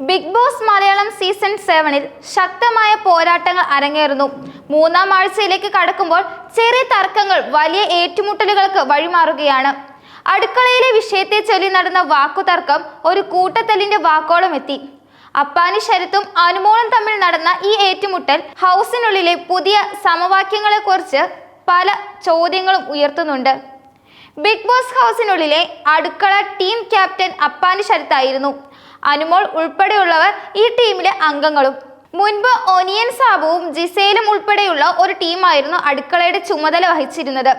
Big boss Malayalam season സെവനിൽ ശക്തമായ പോരാട്ടങ്ങൾ അരങ്ങേറുന്നു. മൂന്നാം ആഴ്ചയിലേക്ക് കടക്കുമ്പോൾ ചെറിയ തർക്കങ്ങൾ വലിയ ഏറ്റുമുട്ടലുകൾക്ക് വഴിമാറുകയാണ്. അടുക്കളയിലെ വിഷയത്തെ ചൊല്ലി നടന്ന വാക്കുതർക്കം ഒരു കൂട്ടത്തല്ലിന്റെ വാക്കോളം എത്തി അപ്പാനി ശരത്തും അനുമോളും തമ്മിൽ നടന്ന ഈ ഏറ്റുമുട്ടൽ ഹൗസിനുള്ളിലെ പുതിയ സമവാക്യങ്ങളെക്കുറിച്ച് പല ചോദ്യങ്ങളും ഉയർത്തുന്നുണ്ട്. ബിഗ് ബോസ് ഹൗസിനുള്ളിലെ അടുക്കള ടീം ക്യാപ്റ്റൻ അപ്പാനി ശരത്തായിരുന്നു. അനുമോൾ ഉൾപ്പെടെയുള്ളവർ ഈ ടീമിലെ അംഗങ്ങളും. മുൻപ് ഒനിയൻ സാബുവും ജിസേലും ഉൾപ്പെടെയുള്ള ഒരു ടീമായിരുന്നു അടുക്കളയുടെ ചുമതല വഹിച്ചിരുന്നത്.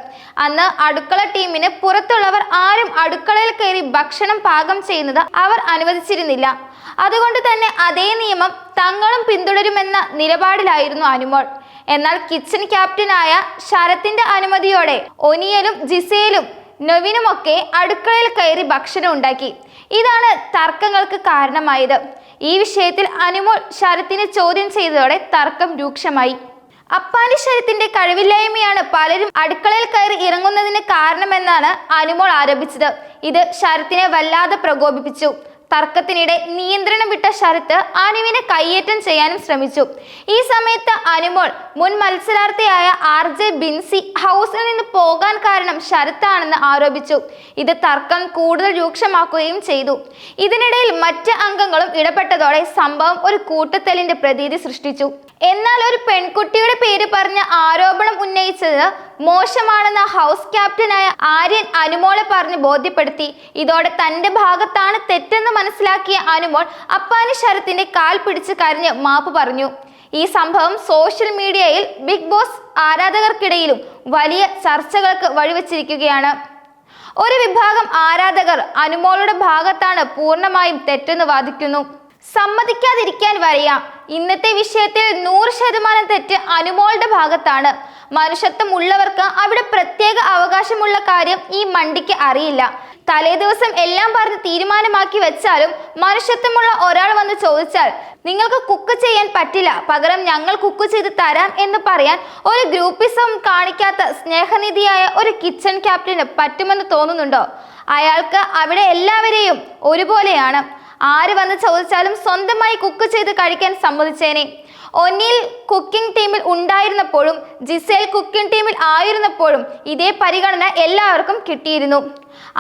അന്ന് അടുക്കള ടീമിന് പുറത്തുള്ളവർ ആരും അടുക്കളയിൽ കയറി ഭക്ഷണം പാകം ചെയ്യുന്നത് അവർ അനുവദിച്ചിരുന്നില്ല. അതുകൊണ്ട് തന്നെ അതേ നിയമം തങ്ങളും പിന്തുടരുമെന്ന നിലപാടിലായിരുന്നു അനുമോൾ. എന്നാൽ കിച്ചൺ ക്യാപ്റ്റനായ ശരത്തിന്റെ അനുമതിയോടെ ഒനിയലും ജിസേലും നൊവിനുമൊക്കെ അടുക്കളയിൽ കയറി ഭക്ഷണം ഉണ്ടാക്കി. ഇതാണ് തർക്കങ്ങൾക്ക് കാരണമായത്. ഈ വിഷയത്തിൽ അനുമോൾ ശരത്തിനെ ചോദ്യം ചെയ്തതോടെ തർക്കം രൂക്ഷമായി. അപ്പാനി ശരത്തിന്റെ കഴിവില്ലായ്മയാണ് പലരും അടുക്കളയിൽ കയറി ഇറങ്ങുന്നതിന് കാരണമെന്നാണ് അനുമോൾ ആരോപിച്ചത്. ഇത് ശരത്തിനെ വല്ലാതെ പ്രകോപിപ്പിച്ചു. തർക്കത്തിനിടെ നിയന്ത്രണം വിട്ട ശരത്ത് അനുവിനെ കയ്യേറ്റം ചെയ്യാനും ശ്രമിച്ചു. ഈ സമയത്ത് അനുമോൾ മുൻ മത്സരാർത്ഥിയായ ആർ ജെ ബിൻസി ഹൗസിൽ നിന്ന് പോകാൻ കാരണം ശരത്താണെന്ന് ആരോപിച്ചു. ഇത് തർക്കം കൂടുതൽ രൂക്ഷമാക്കുകയും ചെയ്തു. ഇതിനിടയിൽ മറ്റ് അംഗങ്ങളും ഇടപെട്ടതോടെ സംഭവം ഒരു കൂട്ടത്തലിന്റെ പ്രതീതി സൃഷ്ടിച്ചു. എന്നാൽ ഒരു പെൺകുട്ടിയുടെ പേര് പറഞ്ഞ ആരോപണം ഉന്നയിച്ചത് മോശമാണെന്ന് ഹൗസ് ക്യാപ്റ്റനായ ആര്യൻ അനുമോളെ പറഞ്ഞ് ബോധ്യപ്പെടുത്തി. ഇതോടെ തന്റെ ഭാഗത്താണ് തെറ്റെന്ന് മനസ്സിലാക്കിയ അനുമോൾ അപ്പാനി ശരത്തിന്റെ കാൽ പിടിച്ച് കരഞ്ഞ് മാപ്പ് പറഞ്ഞു. ഈ സംഭവം സോഷ്യൽ മീഡിയയിൽ ബിഗ് ബോസ് ആരാധകർക്കിടയിലും വലിയ ചർച്ചകൾക്ക് വഴിവെച്ചിരിക്കുകയാണ്. ഒരു വിഭാഗം ആരാധകർ അനുമോളുടെ ഭാഗത്താണ് പൂർണമായും തെറ്റെന്ന് വാദിക്കുന്നു. സമ്മതിക്കാതിരിക്കാൻ വയ്യ ഇന്നത്തെ വിഷയത്തിൽ നൂറ് ശതമാനം തെറ്റ് അനുമോളുടെ ഭാഗത്താണ്. മനുഷ്യത്വം ഉള്ളവർക്ക് അവിടെ പ്രത്യേക അവകാശമുള്ള കാര്യം ഈ മണ്ടിക്ക് അറിയില്ല. തലേ ദിവസം എല്ലാം പറഞ്ഞ് തീരുമാനമാക്കി വെച്ചാലും മനുഷ്യത്വമുള്ള ഒരാൾ വന്ന് ചോദിച്ചാൽ നിങ്ങൾക്ക് കുക്ക് ചെയ്യാൻ പറ്റില്ല പകരം ഞങ്ങൾ കുക്ക് ചെയ്ത് തരാം എന്ന് പറയാൻ ഒരു ഗ്രൂപ്പിസം കാണിക്കാത്ത സ്നേഹനിധിയായ ഒരു കിച്ചൺ ക്യാപ്റ്റന് പറ്റുമെന്ന് തോന്നുന്നുണ്ടോ? അയാൾക്ക് അവിടെ എല്ലാവരെയും ഒരുപോലെയാണ്. ആര് വന്ന് ചോദിച്ചാലും സ്വന്തമായി കുക്ക് ചെയ്ത് കഴിക്കാൻ സമ്മതിച്ചേനെ. ഒന്നിൽ കുക്കിംഗ് ടീമിൽ ഉണ്ടായിരുന്നപ്പോഴും ജിസേൽ കുക്കിംഗ് ടീമിൽ ആയിരുന്നപ്പോഴും ഇതേ പരിഗണന എല്ലാവർക്കും കിട്ടിയിരുന്നു.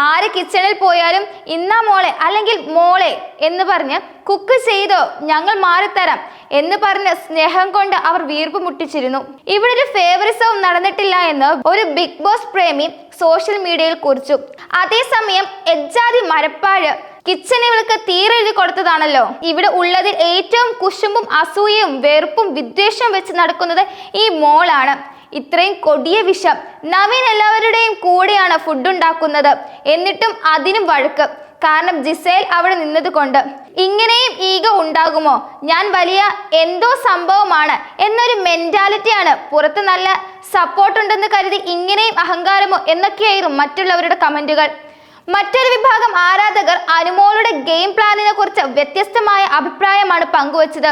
ആര് കിച്ചണിൽ പോയാലും ഇന്നാ മോളെ അല്ലെങ്കിൽ മോളെ എന്ന് പറഞ്ഞ് കുക്ക് ചെയ്തോ ഞങ്ങൾ മാറിത്തരാം എന്ന് പറഞ്ഞ് സ്നേഹം കൊണ്ട് അവർ വീർപ്പ് മുട്ടിച്ചിരുന്നു. ഇവിടെ ഒരു ഫേവറിസവും നടന്നിട്ടില്ല എന്ന് ഒരു ബിഗ് ബോസ് പ്രേമി സോഷ്യൽ മീഡിയയിൽ കുറിച്ചു. അതേസമയം എജ്ജാതി മരപ്പാഴ് കിച്ചനെ ഇവൾക്ക് തീരെഴുതി കൊടുത്തതാണല്ലോ. ഇവിടെ ഉള്ളതിൽ ഏറ്റവും കുശുമ്പും അസൂയയും വെറുപ്പും വിദ്വേഷവും വെച്ച് നടക്കുന്നത് ഈ മോളാണ്. ഇത്രയും കൊടിയ വിഷം നവീൻ എല്ലാവരുടെയും കൂടെയാണ് ഫുഡ് ഉണ്ടാക്കുന്നത്. എന്നിട്ടും അതിനും വഴക്ക്. കാരണം ജിസേൽ അവിടെ നിന്നത് കൊണ്ട് ഇങ്ങനെയും ഈഗോ ഉണ്ടാകുമോ? ഞാൻ വലിയ എന്തോ സംഭവമാണ് എന്നൊരു മെന്റാലിറ്റിയാണ് പുറത്ത് നല്ല സപ്പോർട്ട് ഉണ്ടെന്ന് കരുതി ഇങ്ങനെയും അഹങ്കാരമോ എന്നൊക്കെയായിരുന്നു മറ്റുള്ളവരുടെ കമന്റുകൾ മറ്റൊരു വിഭാഗം ആരാധകർ അനുമോളുടെ ഗെയിം പ്ലാനിനെ കുറിച്ച് വ്യത്യസ്തമായ അഭിപ്രായമാണ് പങ്കുവച്ചത്.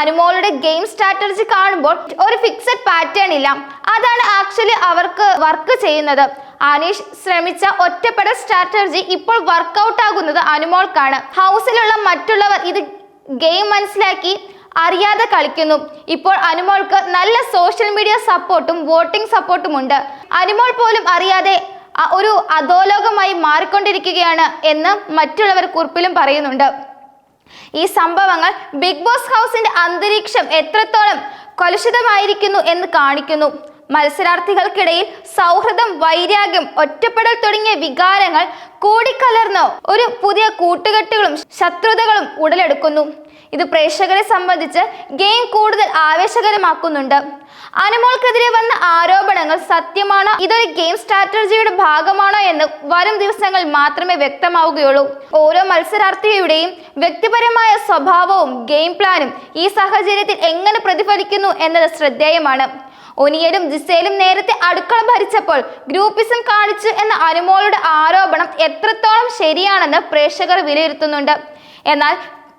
അനുമോളുടെ ഗെയിം സ്ട്രാറ്റജി കാണുമ്പോൾ ഒരു ഫിക്സഡ് പാറ്റേൺ ഇല്ല. അതാണ് ആക്ച്വലി അവർക്ക് വർക്ക് ചെയ്യുന്നത്. അനീഷ് ശ്രമിച്ച ഒറ്റപ്പെടൽ സ്ട്രാറ്റജി ഇപ്പോൾ വർക്കൗട്ട് ആകുന്നത് അനുമോൾക്കാണ്. ഹൗസിലുള്ള മറ്റുള്ളവർ ഇത് ഗെയിം മനസ്സിലാക്കി അറിയാതെ കളിക്കുന്നു. ഇപ്പോൾ അനുമോൾക്ക് നല്ല സോഷ്യൽ മീഡിയ സപ്പോർട്ടും വോട്ടിംഗ് സപ്പോർട്ടും ഉണ്ട് അനുമോൾ പോലും അറിയാതെ ഒരു അധോലോകമായി മാറിക്കൊണ്ടിരിക്കുകയാണ് എന്ന് മറ്റുള്ളവർ കുറിപ്പിലും പറയുന്നുണ്ട്. ഈ സംഭവങ്ങൾ ബിഗ് ബോസ് ഹൗസിന്റെ അന്തരീക്ഷം എത്രത്തോളം കലുഷിതമായിരിക്കുന്നു എന്ന് കാണിക്കുന്നു. മത്സരാർത്ഥികൾക്കിടയിൽ സൗഹൃദം വൈരാഗ്യം ഒറ്റപ്പെടൽ തുടങ്ങിയ വികാരങ്ങൾ കൂടിക്കലർന്ന് ഒരു പുതിയ കൂട്ടുകെട്ടുകളും ശത്രുതകളും ഉടലെടുക്കുന്നു. ഇത് പ്രേക്ഷകരെ സംബന്ധിച്ച് ഗെയിം കൂടുതൽ ആവേശകരമാക്കുന്നുണ്ട്. അനുമോൾക്കെതിരെ വന്ന ആരോപണങ്ങൾ സത്യമാണോ. ഇതൊരു ഗെയിം സ്ട്രാറ്റജിയുടെ ഭാഗമാണോ എന്ന് വരും ദിവസങ്ങൾ മാത്രമേ വ്യക്തമാവുകയുള്ളൂ. ഓരോ മത്സരാർത്ഥിയുടെയും വ്യക്തിപരമായ സ്വഭാവവും ഗെയിം പ്ലാനും ഈ സാഹചര്യത്തിൽ എങ്ങനെ പ്രതിഫലിക്കുന്നു എന്നത് ശ്രദ്ധേയമാണ്. ഒനിയലും ജിസേലും നേരത്തെ അടുക്കള ഭരിച്ചപ്പോൾ ഗ്രൂപ്പിസം കാണിച്ചു എന്ന അനുമോളുടെ ആരോപണം എത്രത്തോളം ശരിയാണെന്ന് പ്രേക്ഷകർ വിലയിരുത്തുന്നുണ്ട്. എന്നാൽ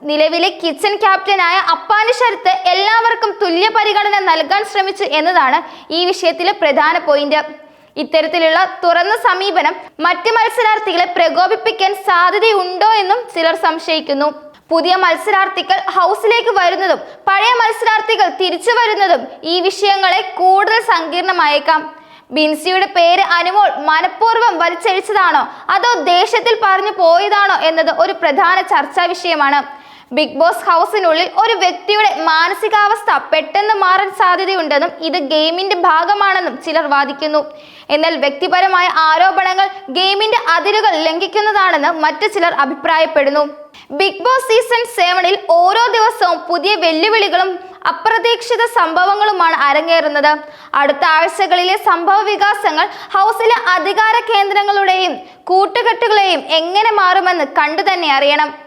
നിലവിലെ കിച്ചൺ ക്യാപ്റ്റനായ അപ്പാനി ശരത്ത് എല്ലാവർക്കും തുല്യ പരിഗണന നൽകാൻ ശ്രമിച്ചു എന്നതാണ് ഈ വിഷയത്തിലെ പ്രധാന പോയിന്റ്. ഇത്തരത്തിലുള്ള തുറന്ന സമീപനം മറ്റ് മത്സരാർത്ഥികളെ പ്രകോപിപ്പിക്കാൻ സാധ്യതയുണ്ടോ എന്നും ചിലർ സംശയിക്കുന്നു. പുതിയ മത്സരാർത്ഥികൾ ഹൗസിലേക്ക് വരുന്നതും പഴയ മത്സരാർത്ഥികൾ തിരിച്ചു വരുന്നതും ഈ വിഷയങ്ങളെ കൂടുതൽ സങ്കീർണമായേക്കാം. ബിൻസിയുടെ പേര് അനുമോൾ മനഃപൂർവം വലിച്ചഴിച്ചതാണോ? അതോ ദേഷ്യത്തിൽ പറഞ്ഞു പോയതാണോ എന്നത് ഒരു പ്രധാന ചർച്ചാ വിഷയമാണ്. ബിഗ് ബോസ് ഹൗസിനുള്ളിൽ ഒരു വ്യക്തിയുടെ മാനസികാവസ്ഥ പെട്ടെന്ന് മാറാൻ സാധ്യതയുണ്ടെന്നും ഇത് ഗെയിമിന്റെ ഭാഗമാണെന്നും ചിലർ വാദിക്കുന്നു. എന്നാൽ വ്യക്തിപരമായ ആരോപണങ്ങൾ ഗെയിമിന്റെ അതിരുകൾ ലംഘിക്കുന്നതാണെന്ന് മറ്റു ചിലർ അഭിപ്രായപ്പെടുന്നു. ബിഗ് ബോസ് സീസൺ സെവനിൽ ഓരോ ദിവസവും പുതിയ വെല്ലുവിളികളും അപ്രതീക്ഷിത സംഭവങ്ങളുമാണ് അരങ്ങേറുന്നത്. അടുത്ത ആഴ്ചകളിലെ സംഭവ വികാസങ്ങൾ ഹൗസിലെ അധികാര കേന്ദ്രങ്ങളുടെയും കൂട്ടുകെട്ടുകളെയും എങ്ങനെ മാറുമെന്ന് കണ്ടു തന്നെ അറിയണം.